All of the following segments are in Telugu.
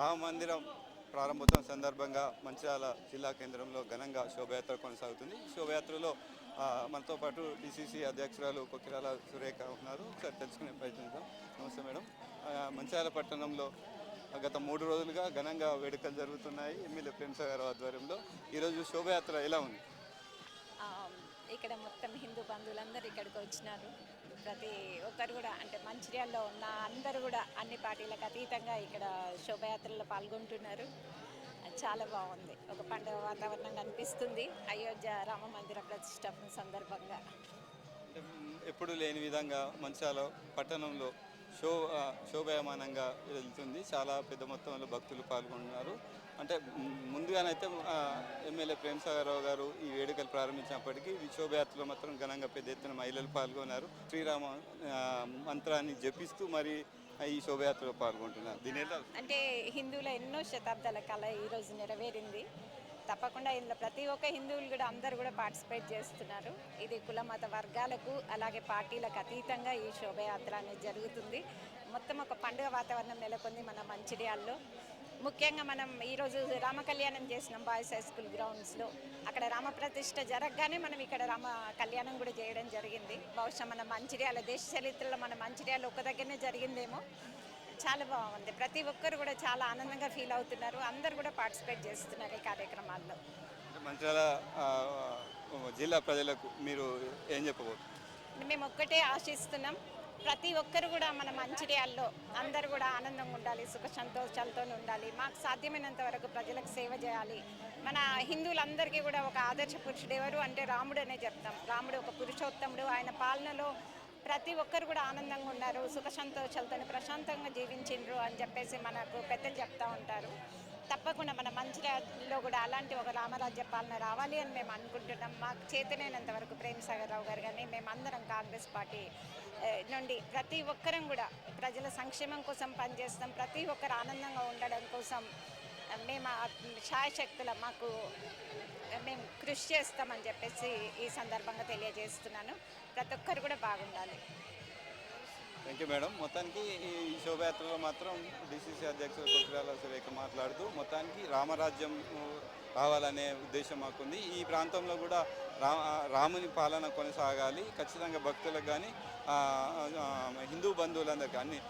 రామ మందిరం ప్రారంభోత్సవం సందర్భంగా మంచిర్యాల జిల్లా కేంద్రంలో ఘనంగా శోభయాత్ర కొనసాగుతుంది. శోభయాత్రలో మనతో పాటు డిసిసి అధ్యక్షురాలు కొకిరాల సురేఖ ఉన్నారు. ఒకసారి తెలుసుకునే ప్రయత్నిద్దాం నమస్తే మేడం. ఆ, మంచిర్యాల పట్టణంలో గత మూడు రోజులుగా ఘనంగా వేడుకలు జరుగుతున్నాయి. ఎమ్మెల్యే ప్రేమసాగర్ ఆధ్వర్యంలో. ఈరోజు శోభయాత్ర ఎలా ఉంది? ఇక్కడ మొత్తం హిందూ బంధువులందరూ ఇక్కడికి వచ్చినారు. ప్రతి ఒక్కరు కూడా అంటే మంచిర్యాల్లో ఉన్న అందరూ కూడా అన్ని పార్టీలకు అతీతంగా ఇక్కడ శోభయాత్రలో పాల్గొంటున్నారు. అది చాలా బాగుంది. ఒక పండుగ వాతావరణం కనిపిస్తుంది. అయోధ్య రామ మందిర ప్రతిష్టాపన సందర్భంగా. ఎప్పుడు లేని విధంగా మంచాలో పట్టణంలో శో శోభాయమానంగా వెళ్తుంది. చాలా పెద్ద మొత్తంలో భక్తులు పాల్గొన్నారు. అంటే ముందుగానైతే ఎమ్మెల్యే ప్రేమసాగరరావు గారు ఈ వేడుకలు ప్రారంభించినప్పటికీ ఈ శోభయాత్రలో మాత్రం ఘనంగా పెద్ద ఎత్తున మహిళలు పాల్గొన్నారు. శ్రీరామ మంత్రాన్ని జపిస్తూ మరి ఈ శోభయాత్రలో పాల్గొంటున్నారు. దీని అంటే హిందువుల ఎన్నో శతాబ్దాల కళ ఈరోజు నెరవేరింది. తప్పకుండా ఇందులో ప్రతి ఒక్క హిందువులు కూడా అందరూ కూడా పార్టిసిపేట్ చేస్తున్నారు. ఇది కుల మత వర్గాలకు అలాగే పార్టీలకు అతీతంగా ఈ శోభయాత్ర అనేది జరుగుతుంది. మొత్తం ఒక పండుగ వాతావరణం నెలకొంది మన మంచిర్యాల్లో. ముఖ్యంగా మనం ఈరోజు రామ కళ్యాణం చేసినాం బాయ్స్ హై స్కూల్ గ్రౌండ్స్లో. అక్కడ రామ ప్రతిష్ట జరగగానే మనం ఇక్కడ రామ కళ్యాణం కూడా చేయడం జరిగింది. బహుశా మన మంచిర్యాల దేశ చరిత్రలో మన మంచిర్యాల ఒక దగ్గరనే జరిగిందేమో. చాలా బాగుంది. ప్రతి ఒక్కరు కూడా చాలా ఆనందంగా ఫీల్ అవుతున్నారు. అందరు కూడా పార్టిసిపేట్ చేస్తున్నారు ఈ కార్యక్రమాల్లో. మంచిర్యాల జిల్లా ప్రజలకు మీరు ఏం చెప్పబోతున్నారు? మేము ఒక్కటే ఆశిస్తున్నాం. ప్రతి ఒక్కరు కూడా మన మంచిర్యాల్లో అందరు కూడా ఆనందంగా ఉండాలి సుఖ సంతోషాలతో ఉండాలి. మాకు సాధ్యమైనంత వరకు ప్రజలకు సేవ చేయాలి. మన హిందువులందరికీ కూడా ఒక ఆదర్శ పురుషుడు ఎవరు అంటే రాముడు అనే చెప్తాం. రాముడు ఒక పురుషోత్తముడు. ఆయన పాలనలో ప్రతి ఒక్కరు కూడా ఆనందంగా ఉన్నారు. సుఖ సంతోషాలతో ప్రశాంతంగా జీవించిండ్రు అని చెప్పేసి మనకు పెద్దలు చెప్తా ఉంటారు. తప్పకుండా మన మంచిర్యాలలో కూడా అలాంటి ఒక రామరాజ్య పాలన రావాలి అని మేము అనుకుంటున్నాం. మాకు చేతనైనంత వరకు ప్రేమసాగర్ రావు గారు కానీ మేమందరం కాంగ్రెస్ పార్టీ నుండి ప్రతి ఒక్కరం కూడా ప్రజల సంక్షేమం కోసం పనిచేస్తాం. ప్రతి ఒక్కరు ఆనందంగా ఉండడం కోసం మేము ఆ శాయశక్తుల మాకు మేము కృషి చేస్తామని చెప్పేసి ఈ సందర్భంగా తెలియజేస్తున్నాను. ప్రతి ఒక్కరు కూడా బాగుండాలి. Thank you madam. మొత్తానికి ఈ శోభయాత్రలో మాత్రం డిసిసి అధ్యక్షుడు కొట్టిరాల సురేఖ మాట్లాడుతూ మొత్తానికి రామరాజ్యం రావాలనే ఉద్దేశం మాకుంది. ఈ ప్రాంతంలో కూడా రా రాముని పాలన కొనసాగాలి. ఖచ్చితంగా భక్తులకు కానీ హిందూ బంధువులందరికీ అన్ని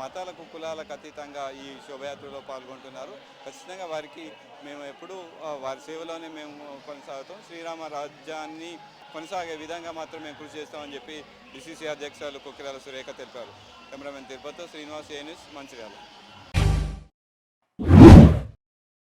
మతాలకు కులాలకు అతీతంగా ఈ శోభయాత్రలో పాల్గొంటున్నారు. ఖచ్చితంగా వారికి మేము ఎప్పుడూ వారి సేవలోనే మేము కొనసాగుతాం. శ్రీరామ రాజ్యాన్ని కొనసాగే విధంగా మాత్రం మేము కృషి చేస్తామని చెప్పి డిసిసి అధ్యక్షురాలు కుక్కిరాల సురేఖ తెలిపారు. కెమెరామెన్ తిరుపతితో శ్రీనివాస్ ఏ న్యూస్ మంచిర్యాల.